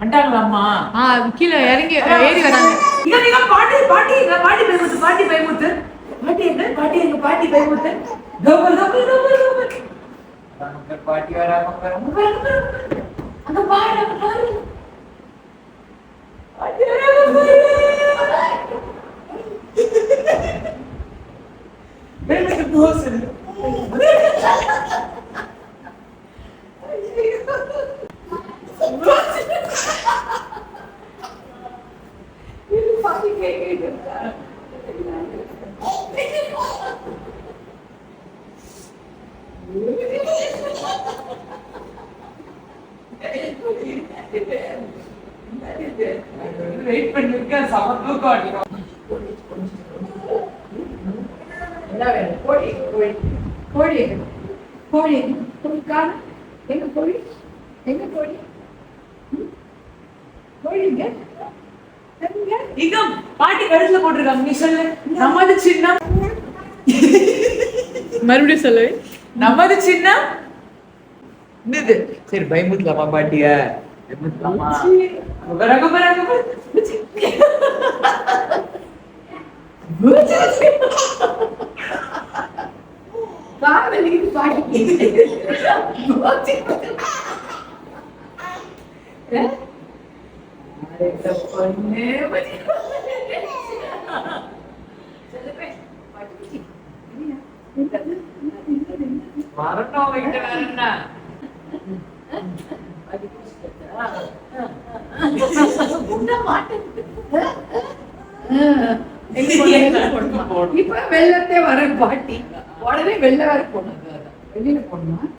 வந்துட்டாங்களாம்மா ஆ கீழே இறங்கி ஏறி வராங்க. இங்க நீங்க பாட்டி பாட்டி பாட்டி பயமுத்து பாட்டி பயமுத்து பாட்டி எங்க? பாட்டி எங்க? பாட்டி பயமுத்து டபுள் டபுள் டபுள் டபுள் பாட்டி அங்க பாரு. அங்க பாரு. பாட்டி பாரு. பயமுத்து போஸ் வெயிட் பண்ணிருக்கேன் சம தூக்கம் அடிக்கும் என்ன வேணும்? கோழி கோழி கோழி? கோழி எங்க? கோழி காண எங்க கோழி எங்க கோழி ம்? இங்க பாட்டி கழுத்துல போட்டிருக்காங்க. நீ சொல்லு. நமது சின்னம். மறுபடியும் சொல்லு. நமது சின்னம். என்னது? சரி பயமுத்தலாமா பாட்டிய? பயமுத்தலாமா குபர பாட்டி பொண்ணு வரணும் வைக்க வேற என்ன இப்ப வெள்ளத்தே வர பாட்டி உடனே வெள்ள வேற போடணும் வெளியில போடணும்